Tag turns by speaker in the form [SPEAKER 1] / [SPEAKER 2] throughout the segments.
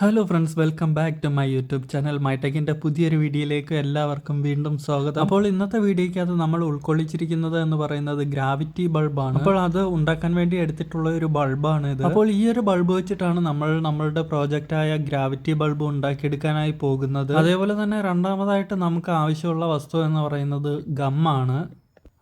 [SPEAKER 1] Hello friends welcome back to my YouTube channel മൈടെക്കിന്റെ പുതിയൊരു വീഡിയോയിലേക്ക് എല്ലാവർക്കും വീണ്ടും സ്വാഗതം. അപ്പോൾ ഇന്നത്തെ വീഡിയോയ്ക്കകത്ത് നമ്മൾ ഉൾക്കൊള്ളിച്ചിരിക്കുന്നത് എന്ന് പറയുന്നത് ഗ്രാവിറ്റി ബൾബാണ് അപ്പോൾ അത് ഉണ്ടാക്കാൻ വേണ്ടി എടുത്തിട്ടുള്ള ഒരു ബൾബാണ് ഇത്. അപ്പോൾ ഈ ഒരു ബൾബ് വെച്ചിട്ടാണ് നമ്മൾ നമ്മളുടെ പ്രോജക്റ്റായ ഗ്രാവിറ്റി ബൾബ് ഉണ്ടാക്കിയെടുക്കാനായി പോകുന്നത്. അതേപോലെ തന്നെ രണ്ടാമതായിട്ട് നമുക്ക് ആവശ്യമുള്ള വസ്തു എന്ന് പറയുന്നത് ഗമ്മാണ്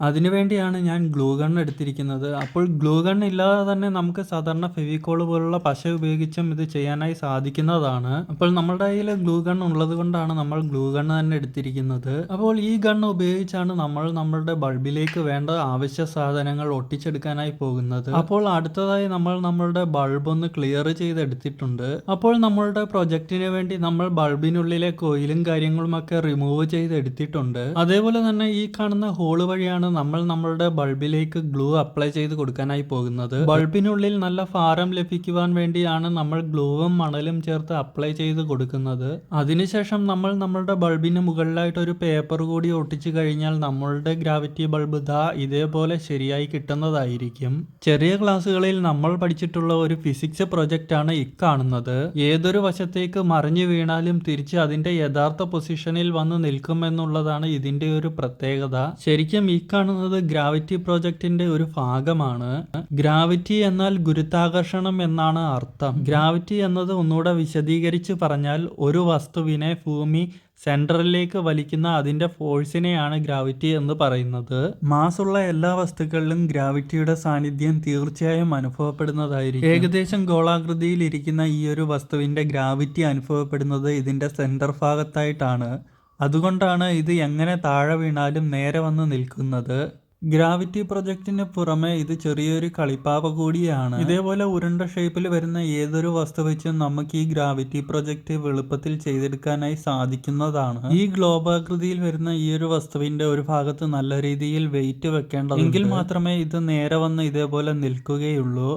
[SPEAKER 1] അതിനുവേണ്ടിയാണ് ഞാൻ ഗ്ലൂ ഗൺ എടുത്തിരിക്കുന്നത്. അപ്പോൾ ഗ്ലൂ ഗൺ ഇല്ലാതെ തന്നെ നമുക്ക് സാധാരണ ഫെവിക്കോൾ പോലുള്ള പശ ഉപയോഗിച്ചും ഇത് ചെയ്യാനായി സാധിക്കുന്നതാണ്. അപ്പോൾ നമ്മുടെ കയ്യിൽ ഗ്ലൂ ഗൺ ഉള്ളത് കൊണ്ടാണ് നമ്മൾ ഗ്ലൂ ഗൺ തന്നെ എടുത്തിരിക്കുന്നത്. അപ്പോൾ ഈ ഗൺ ഉപയോഗിച്ചാണ് നമ്മൾ നമ്മളുടെ ബൾബിലേക്ക് വേണ്ട ആവശ്യ സാധനങ്ങൾ ഒട്ടിച്ചെടുക്കാനായി പോകുന്നത്. അപ്പോൾ അടുത്തതായി നമ്മൾ നമ്മളുടെ ബൾബ് ഒന്ന് ക്ലിയർ ചെയ്തെടുത്തിട്ടുണ്ട്. അപ്പോൾ നമ്മളുടെ പ്രൊജക്റ്റിന് വേണ്ടി നമ്മൾ ബൾബിനുള്ളിലെ കോയിലും കാര്യങ്ങളും ഒക്കെ റിമൂവ് ചെയ്തെടുത്തിട്ടുണ്ട്. അതേപോലെ തന്നെ ഈ കാണുന്ന ഹോൾ വഴിയാണ് നമ്മൾ നമ്മളുടെ ബൾബിലേക്ക് ഗ്ലൂ അപ്ലൈ ചെയ്ത് കൊടുക്കാനായി പോകുന്നത്. ബൾബിനുള്ളിൽ നല്ല ഫാരം ലഭിക്കുവാൻ വേണ്ടിയാണ് നമ്മൾ ഗ്ലൂവും മണലും ചേർത്ത് അപ്ലൈ ചെയ്ത് കൊടുക്കുന്നത്. അതിനുശേഷം നമ്മൾ നമ്മളുടെ ബൾബിന് മുകളിലായിട്ട് ഒരു പേപ്പർ കൂടി ഒട്ടിച്ചു കഴിഞ്ഞാൽ നമ്മളുടെ ഗ്രാവിറ്റി ബൾബ് ദാ ഇതേപോലെ ശരിയായി കിട്ടുന്നതായിരിക്കും. ചെറിയ ക്ലാസ്സുകളിൽ നമ്മൾ പഠിച്ചിട്ടുള്ള ഒരു ഫിസിക്സ് പ്രൊജക്റ്റ് ആണ് ഇക്കാണുന്നത് ഏതൊരു വശത്തേക്ക് മറിഞ്ഞു വീണാലും തിരിച്ച് അതിന്റെ യഥാർത്ഥ പൊസിഷനിൽ വന്ന് നിൽക്കുമെന്നുള്ളതാണ് ഇതിന്റെ ഒരു പ്രത്യേകത. ശരിക്കും ഈ കാണുന്നത് ഗ്രാവിറ്റി പ്രോജക്റ്റിന്റെ ഒരു ഭാഗമാണ്. ഗ്രാവിറ്റി എന്നാൽ ഗുരുത്വാകർഷണം എന്നാണ് അർത്ഥം. ഗ്രാവിറ്റി എന്നത് ഒന്നുകൂടെ വിശദീകരിച്ച് പറഞ്ഞാൽ ഒരു വസ്തുവിനെ ഭൂമി സെൻട്രലിലേക്ക് വലിക്കുന്ന അതിന്റെ ഫോഴ്സിനെയാണ് ഗ്രാവിറ്റി എന്ന് പറയുന്നത്. മാസുള്ള എല്ലാ വസ്തുക്കളിലും ഗ്രാവിറ്റിയുടെ സാന്നിധ്യം തീർച്ചയായും അനുഭവപ്പെടുന്നതായിരിക്കും. ഏകദേശം ഗോളാകൃതിയിൽ ഇരിക്കുന്ന ഈ ഒരു വസ്തുവിന്റെ ഗ്രാവിറ്റി അനുഭവപ്പെടുന്നത് ഇതിന്റെ സെന്റർ ഭാഗത്തായിട്ടാണ്. അതുകൊണ്ടാണ് ഇത് എങ്ങനെ താഴെ വീണാലും നേരെ വന്ന് നിൽക്കുന്നത്. ഗ്രാവിറ്റി പ്രൊജക്റ്റിന് പുറമെ ഇത് ചെറിയൊരു കളിപ്പാവ കൂടിയാണ്. ഇതേപോലെ ഉരുണ്ട ഷേപ്പിൽ വരുന്ന ഏതൊരു വസ്തു വെച്ചും നമുക്ക് ഈ ഗ്രാവിറ്റി പ്രൊജക്റ്റ് എളുപ്പത്തിൽ ചെയ്തെടുക്കാനായി സാധിക്കുന്നതാണ്. ഈ ഗ്ലോബാകൃതിയിൽ വരുന്ന ഈ ഒരു വസ്തുവിന്റെ ഒരു ഭാഗത്ത് നല്ല രീതിയിൽ വെയിറ്റ് വെക്കേണ്ടത് എങ്കിൽ മാത്രമേ ഇത് നേരെ വന്ന് ഇതേപോലെ നിൽക്കുകയുള്ളൂ.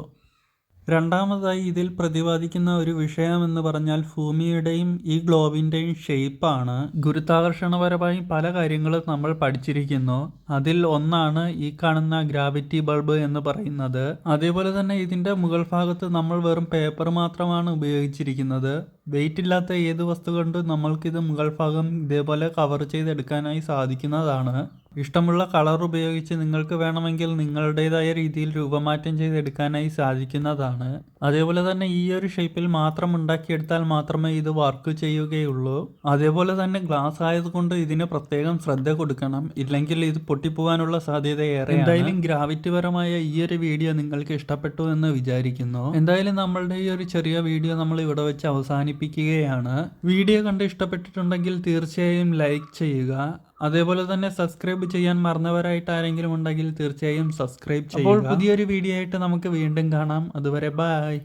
[SPEAKER 1] രണ്ടാമതായി ഇതിൽ പ്രതിപാദിക്കുന്ന ഒരു വിഷയം എന്ന് പറഞ്ഞാൽ ഭൂമിയുടെയും ഈ ഗ്ലോബിന്റെയും ഷേപ്പാണ്. ഗുരുത്വാകർഷണപരമായി പല കാര്യങ്ങളും നമ്മൾ പഠിച്ചിരിക്കുന്നു. അതിൽ ഒന്നാണ് ഈ കാണുന്ന ഗ്രാവിറ്റി ബൾബ് എന്ന് പറയുന്നത്. അതേപോലെ തന്നെ ഇതിന്റെ മുകൾ ഭാഗത്ത് നമ്മൾ വെറും പേപ്പർ മാത്രമാണ് ഉപയോഗിച്ചിരിക്കുന്നത്. വെയിറ്റ് ഇല്ലാത്ത ഏത് വസ്തു കൊണ്ടും നമ്മൾക്കിത് മുകൾ ഭാഗം ഇതേപോലെ കവർ ചെയ്തെടുക്കാനായി സാധിക്കുന്നതാണ്. ഇഷ്ടമുള്ള കളർ ഉപയോഗിച്ച് നിങ്ങൾക്ക് വേണമെങ്കിൽ നിങ്ങളുടേതായ രീതിയിൽ രൂപമാറ്റം ചെയ്തെടുക്കാനായി സാധിക്കുന്നതാണ്. അതേപോലെ തന്നെ ഈ ഒരു ഷേപ്പിൽ മാത്രം ഉണ്ടാക്കിയെടുത്താൽ മാത്രമേ ഇത് വർക്ക് ചെയ്യുകയുള്ളൂ. അതേപോലെ തന്നെ ഗ്ലാസ് ആയതുകൊണ്ട് ഇതിന് പ്രത്യേകം ശ്രദ്ധ കൊടുക്കണം. ഇല്ലെങ്കിൽ ഇത് പൊട്ടിപ്പോവാനുള്ള സാധ്യത ഏറെ എന്തായാലും ഗ്രാവിറ്റി പരമായ ഈ ഒരു വീഡിയോ നിങ്ങൾക്ക് ഇഷ്ടപ്പെട്ടു എന്ന് വിചാരിക്കുന്നു. എന്തായാലും നമ്മളുടെ ഈ ഒരു ചെറിയ വീഡിയോ നമ്മൾ ഇവിടെ വെച്ച് അവസാനിപ്പിക്കുകയാണ്. വീഡിയോ കണ്ട് ഇഷ്ടപ്പെട്ടിട്ടുണ്ടെങ്കിൽ തീർച്ചയായും ലൈക്ക് ചെയ്യുക. അതേപോലെ തന്നെ സബ്സ്ക്രൈബ് ചെയ്യാൻ മറന്നവരായിട്ട് ആരെങ്കിലും ഉണ്ടെങ്കിൽ തീർച്ചയായും സബ്സ്ക്രൈബ് ചെയ്യുക. അപ്പോൾ പുതിയൊരു വീഡിയോ ആയിട്ട് നമുക്ക് വീണ്ടും കാണാം. അതുവരെ ബൈ